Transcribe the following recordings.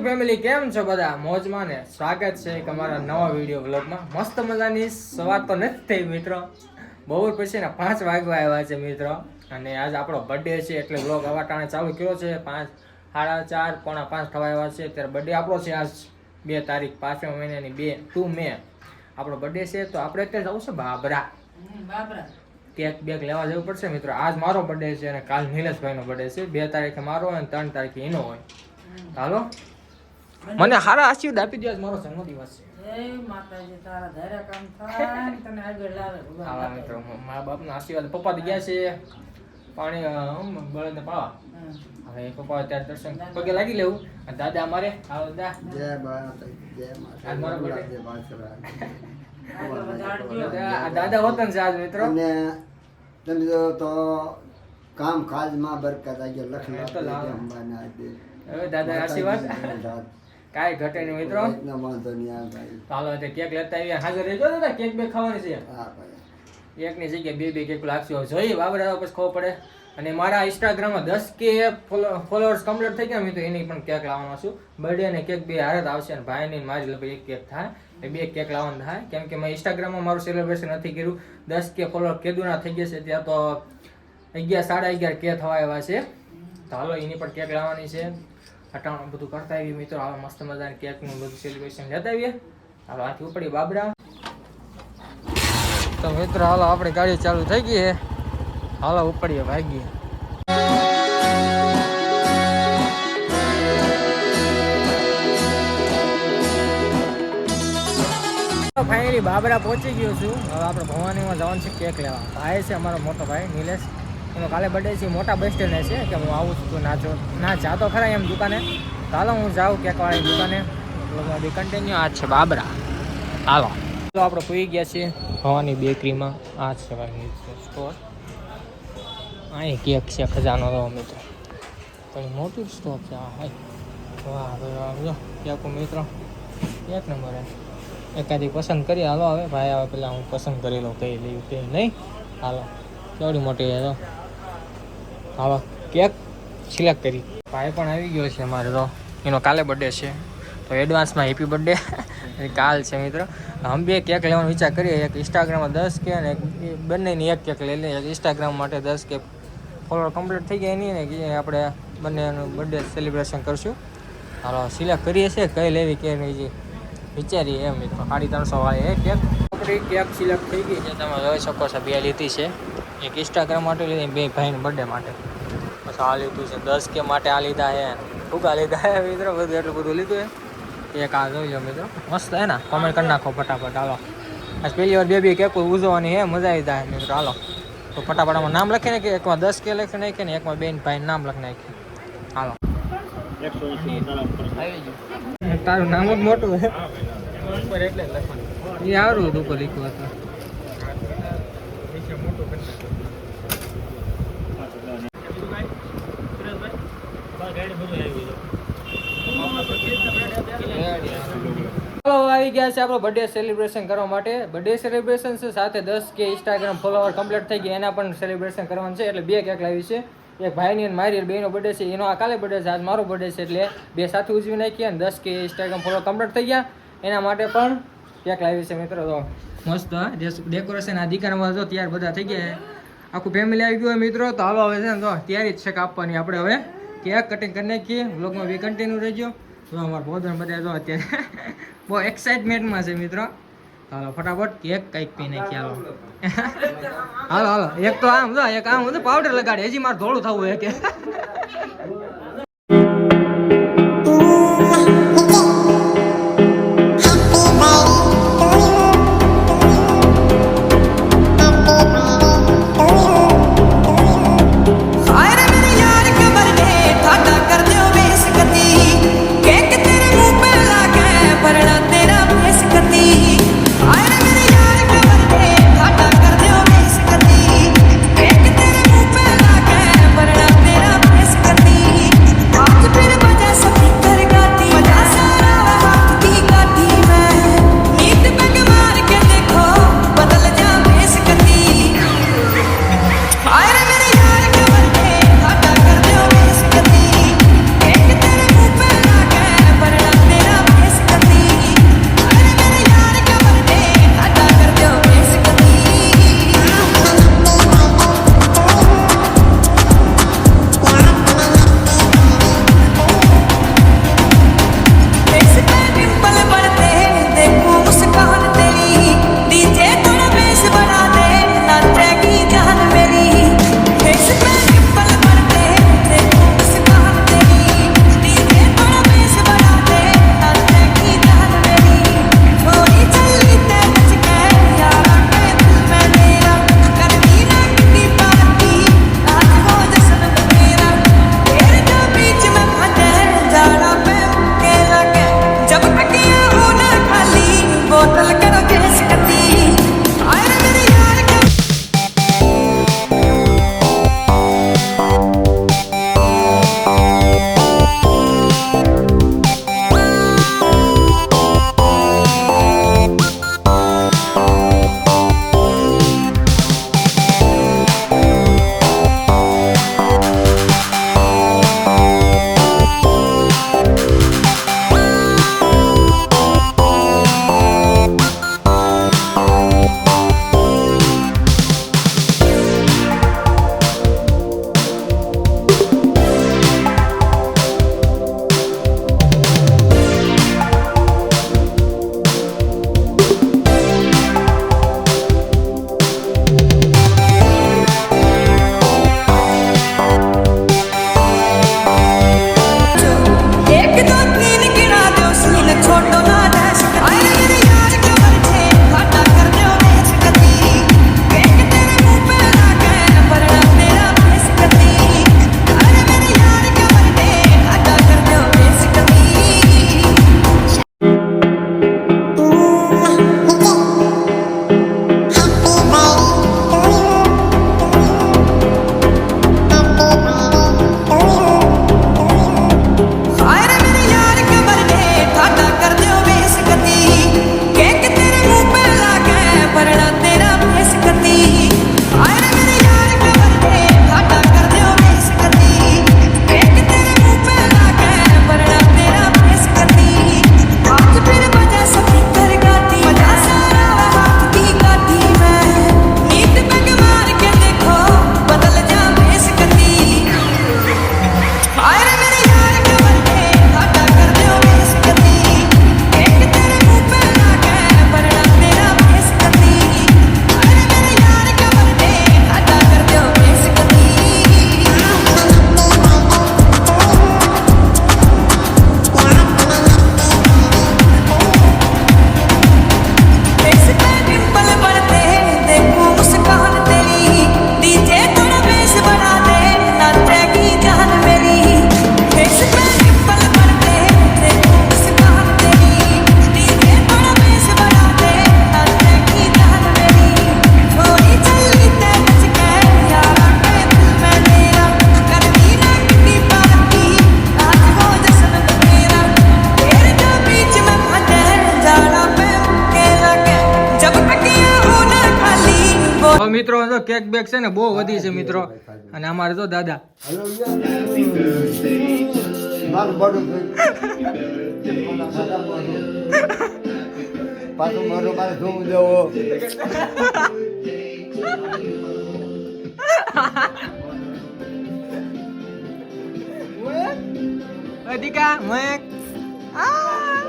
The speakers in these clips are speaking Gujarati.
ફેમિલી કેમ છો બધા? મોજમાં ને સ્વાગત છે તમારા અમારા નવા વીડિયો વ્લોગમાં મસ્ત મજાની સવાર તો નથી થઈ મિત્રો. બપોર પછી ને પાંચ વાગવા આવ્યા છે મિત્રો. અને આજ આપણો બર્થડે છે એટલે વ્લોગ આવા ટાણે ચાલુ કર્યો છે. પાંચ સાડા ચાર પોણા પાંચ થવા આવ્યા છે. ત્યારે બર્થડે આપણો છે આજ બે તારીખ પાંચમા મહિનાની બે ટુ મે. આપણો બર્થડે છે તો આપણે અત્યારે જવું છે બાબરા. બાબરા. કેક બેક લેવા જવું પડશે મિત્રો. આજ મારો બર્થડે છે અને કાલ નિલેશભાઈનો બર્થડે છે. બે તારીખે મારો અને ત્રણ તારીખે એનો હોય. હાલો. મને સારા આશીર્વાદ આપી દો આજ મારો જન્મદિવસ છે જય માતાજી તારા ધારા કામ થાય ને તને આગળ લાવે ભગવાન આવા મિત્રો મા બાપના આશીર્વાદ પપ્પા તો ગયા છે પાણી અમ, બળદને પાવા હમ. હવે પપ્પા અત્યારે દર્શન પગે લાગી લેવું અને દાદા અમારે આવો દા જય ભારત જય આજ મારો માતા birthday. જય બાસરા. આગળ વધારજો. દાદા આ દાદા હોતન છે આજ મિત્રો અને તમે જો તો કામ કાજમાં બરકત આજે લખ એ તો લાવો. અંબાના આજે હવે દાદા આશીર્વાદ કાંઈ ઘટે નહીં મિત્રો. તો તે કેક લેતા આવીએ. હાજર રહેજો દાદા કેક બે ખાવાની છે. એકની જગ્યાએ બે બે કેક લાગશે. જોઈએ વાવરા પછી ખબર પડે. અને મારા ઇન્સ્ટાગ્રામમાં દસ કે ફોલોઅર્સ કમ્પ્લીટ થઈ ગયા મેં તો એની પણ કેક લાવવાનો છું. બર્થડે અને કેક બે હારે આવશે અને ભાઈની ને મારી લગભગ એક કેક થાય. એ બે કેક લાવવાનું થાય. કેમ કે મેં ઇન્સ્ટાગ્રામમાં મારું સેલિબ્રેશન નથી કર્યું. દસ કે ફોલોઅર કેદુના થઈ ગયા છે ત્યાં તો અગિયાર સાડા અગિયાર કે થવા આવ્યા છે. તો હાલો એની પણ કેક લાવવાની છે. અટાણું બધું કરતા આવીએ. મિત્રો, આવા મસ્ત મજાની કેકનું બધું સેલિબ્રેશન લેતા આવીએ. હાલો, આથી ઉપડી બાબરા. તો મિત્રો, હાલો, આપણી ગાડી ચાલુ થઈ ગઈ છે. હાલો, ઉપડીએ, ભાગીએ. ફાઇનલી બાબરા પહોંચી ગયો છું. હવે આપણે ભવાનીમાં જવાનું છે કેક લેવા. ભાઈ છે અમારો મોટો ભાઈ, નિલેશ. એનો કાલે બર્થડે છે મોટા બસ સ્ટેન્ડે છે કે હું આવું છું, તું ના જો, ના જાતો ખરા એમ દુકાને. ચાલો હું જાઉં ક્યાંકવાળી દુકાને. બી કન્ટિન્યુ આ છે બાબરા. હાલો. તો આપણે પૂઈ ગયા છીએ ભવાની બેકરીમાં. આ છે ભાઈ સ્ટોર અહીં કેક છે, ખજાનો રહો મિત્રો પણ મોટું સ્ટોર છે, આ હાય. વાહ ભાઈ કેકો મિત્રો. એક નંબર એકાદી પસંદ કરી, હાલો હવે. ભાઈ હવે પેલા હું પસંદ કરી લઉં કઈ લઈ કઈ નહીં. હાલો. કેવડી મોટી તો હાલો કેક સિલેક્ટ કરી. ભાઈ પણ આવી ગયો છે અમારે તો. એનો કાલે બર્થડે છે. તો એડવાન્સમાં હેપી બર્થડે કાલ છે મિત્ર. અમે બે કેક લેવાનો વિચાર કરીએ. એક ઇન્સ્ટાગ્રામમાં દસ કે અને બંનેની એક કેક લઈ લઈએ. ઇન્સ્ટાગ્રામ માટે દસ કે ફોલોવર કમ્પ્લીટ થઈ ગયા એની ને આપણે બંનેનું બર્થડે સેલિબ્રેશન કરશું. હાલો સિલેક્ટ કરીએ છીએ. કઈ લેવી કે વિચારીએ એમ મિત્રો. સાડી ત્રણસો વાળી એ કેક. આપણી કેક સિલેક્ટ થઈ ગઈ. છે તમે જોઈ શકો છો બે લીધી છે. એક ઇન્સ્ટાગ્રામ માટે લીધી બે ભાઈને બર્થડે માટે. પછી આ લીધું છે. દસ કે માટે આ લીધા છે. ફૂગા લીધા છે મિત્રો. બધું એટલું બધું લીધું છે. એક આ જોઈ લો મિત્રો. મસ્ત હે ને? કોમેન્ટ કરી નાખો ફટાફટ. હાલો. આજ પહેલી વાર બે બે કેક ઉજવવાની હે મજા આવી જાય મિત્રો. હાલો. તો ફટાફટ આમાં નામ લખીને કે એકમાં દસ કે લખી નાખીએ ને એકમાં બેન ભાઈ નામ લખી નાખીએ હાલો. તારું નામ જ મોટું છે. એટલે લખવાનું. એ સારું હતું ઉપર લખ્યું આવી ગયા છે આપણો બર્થડે સેલિબ્રેશન કરવા માટે. બર્થડે સેલિબ્રેશન છે, સાથે દસ કે ઇન્સ્ટાગ્રામ ફોલોવર કમ્પ્લીટ થઈ ગયા, એના પણ સેલિબ્રેશન કરવાનું છે. એટલે બે કેક લાવી છે. એક ભાઈની અને મારી બેનો બર્થડે છે. એનો આ કાલે બર્થડે છે, આજ મારો બર્થડે છે. એટલે બે સાથે ઉજવી નાખીએ અને દસ કે ઇન્સ્ટાગ્રામ ફોલોવર કમ્પ્લીટ થઈ ગયા. એના માટે પણ કેક લાવી છે મિત્રો? તો મસ્ત ડેકોરેશન આ દીકારમાં તો તૈયાર બધા થઈ ગયા આખું ફેમિલી આવી ગયું હોય મિત્રો, તો હાલો હવે છે ને તો તૈયારી જ છે કાપવાની આપણે હવે કેક કટિંગ કરી નાખીએ. બ્લોગમાં બી કન્ટિન્યુ રહેજો. તો અમારા ભોજન બધા જો અત્યારે બહુ એક્સાઇટમેન્ટમાં છે મિત્રો. હાલો, ફટાફટ કેક કંઈક પી નાખી હાલો. હાલો હાલો. એક તો આમ એક આમ હું પાવડર લગાડે. હજી મારે ધોળું થવું હે કે. મિત્રો તો કેક બેક છે ને બહુ વધી છે મિત્રો. અને અમારે તો દાદા. પાછું મારું મારે જવો અધિકા મયક આ.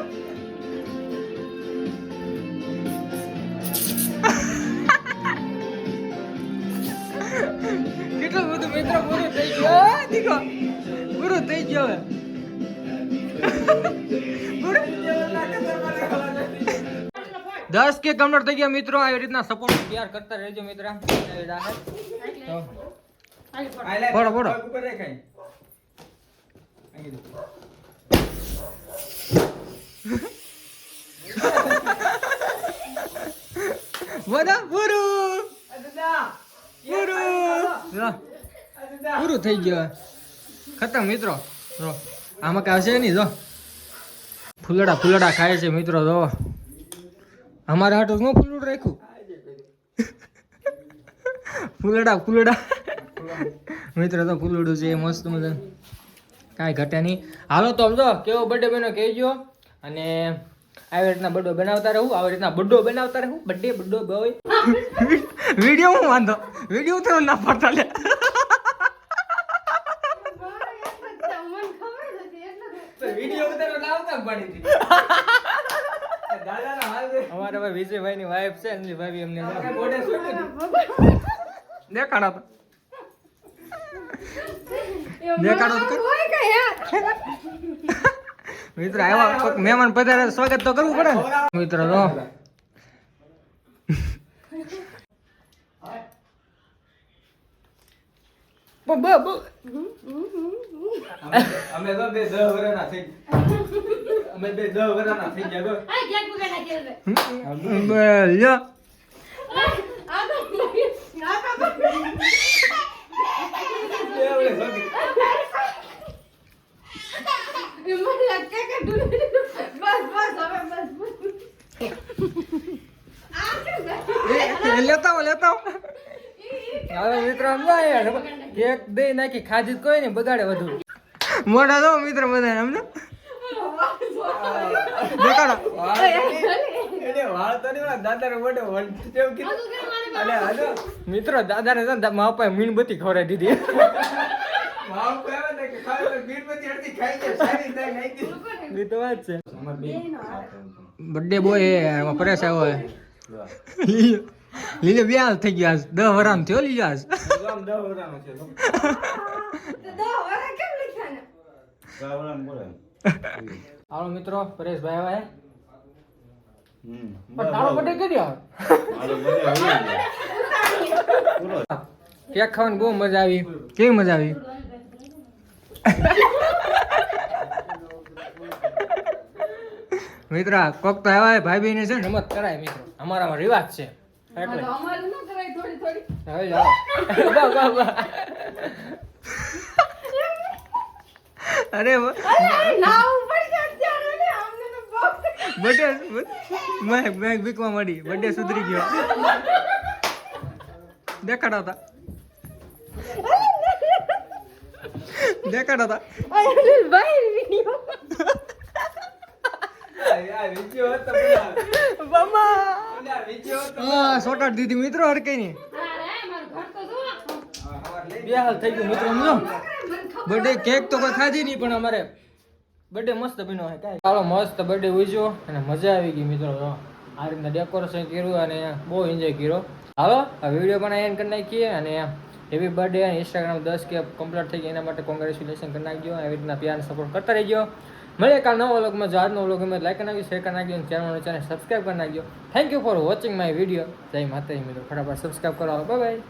ગયું આ દીકો પૂરું થઈ ગયું હવે પૂરું દસ કે કમ્પ્લીટ થઈ ગયા મિત્રો આવી રીતના સપોર્ટ તૈયાર કરતા રહેજો મિત્ર આવી રાહત. તો ફોડો ફોડો બધા પૂરું પૂરું લો. પૂરું થઈ ગયું ખતમ મિત્રો. જો આમાં કાંઈ હશે નહીં જો. ફૂલડા ફૂલડા ખાય છે મિત્રો જો. અમારે હાટું શું ફૂલડું રાખ્યું. ફૂલડા ફૂલડા. મિત્રો તો ફૂલડું છે મસ્ત મજા કાંઈ ઘટે નહીં. હાલો તો સમજો કેવો બર્થડે બન્યો કહેજો. અને આવી રીતના બડો બનાવતા રહું આવી રીતના બડો બનાવતા રહું. બર્થડે બડો બોય વીડિયો હું વાંધો વીડિયો તો ના પડતા લે વીડિયો ઉતારો લાવતા પડી હતી અમારા ભાઈ વિજયભાઈ ની વાઈફ છે અંજલી ભાભી અમને દેખાડો તો. દેખાડો તો કર. મિત્ર આવ્યા કોઈક મહેમાન પધારે સ્વાગત તો કરવું પડે મિત્રો મિત્ર તો બ- અમે તો બે દહ વર્ષના થઈ અમે બે દહ વર્ષના થઈ ગયા તો. એ- એ લેતા લેતા હવે મિત્ર સમજો યાર કેક દઈ નાખી ખાધી કોઈ નહીં બગાડે વધુ મોટા તો મિત્ર બધા સમજો દેખાડો. એને વાળ તો નહીં ઓલા દાદાને મોઢે વંટ જેવું કીધું. અલે હાલો. મિત્રો દાદાને છે ને મા પપ્પાએ મીણબત્તી ખવડાવી દીધી. બર્થડે બોય હે એમાં પરેશ આવ્યો લીલો લીલો બે હાલ થઈ ગયા આજ. દસ વરામ થયો લીલો આજ. દહ. હાલો મિત્રો પરેશભાઈ ભાઈ હે પણ તારો બર્થડે કરી કેક ખાવાની બહુ મજા આવી. કેવી મજા આવી? મિત્ર કોક તો આવ્યા ભાઈ બહેન છે ને. રમત કરાય મિત્રો. અમારામાં રિવાજ છે. એટલે. હવે જાઓ. બા, બા, બા. અરે મેં મેં બીકમાં મળી. બડે સુધરી ગયો. દેખાડો દેખાડો હતા. પેલા વીડિયો. હતો. દીધી મિત્રો હરકઈ ની. બે હાલ થઈ ગયું મિત્રો સમજો બર્થડે કેક તો કોઈ ખાધી નહીં પણ અમારે બર્થડે મસ્ત બન્યો કાંઈ. ચાલો મસ્ત બર્થડે ઉજવ્યો અને મજા આવી ગઈ મિત્રો. આ રીતના ડેકોરેશન કર્યું અને બહુ એન્જોય કર્યો. હાલો આ વીડિયો પણ એન્ડ કરી નાખીએ અને હેપી બર્થડે ઇન્સ્ટાગ્રામ દસ કે કમ્પ્લીટ થઈ ગયા એના માટે કોંગ્રેચ્યુલેશન કરી નાખજો. આવી રીતના પ્યાર સપોર્ટ કરતા રહેજો. મળીએ કાલ નવો વ્લોગમાં. જો આજનો વ્લોગ અમે લાઈક કરી શેર કરી નાખ્યો અને ચેનલ ચેનલ સબસ્ક્રાઈબ કરી નાખ્યો thank you for watching my video જય માતાજી મિત્રો. ફટાફટ સબસ્ક્રાઈબ કરાવો બાય બાય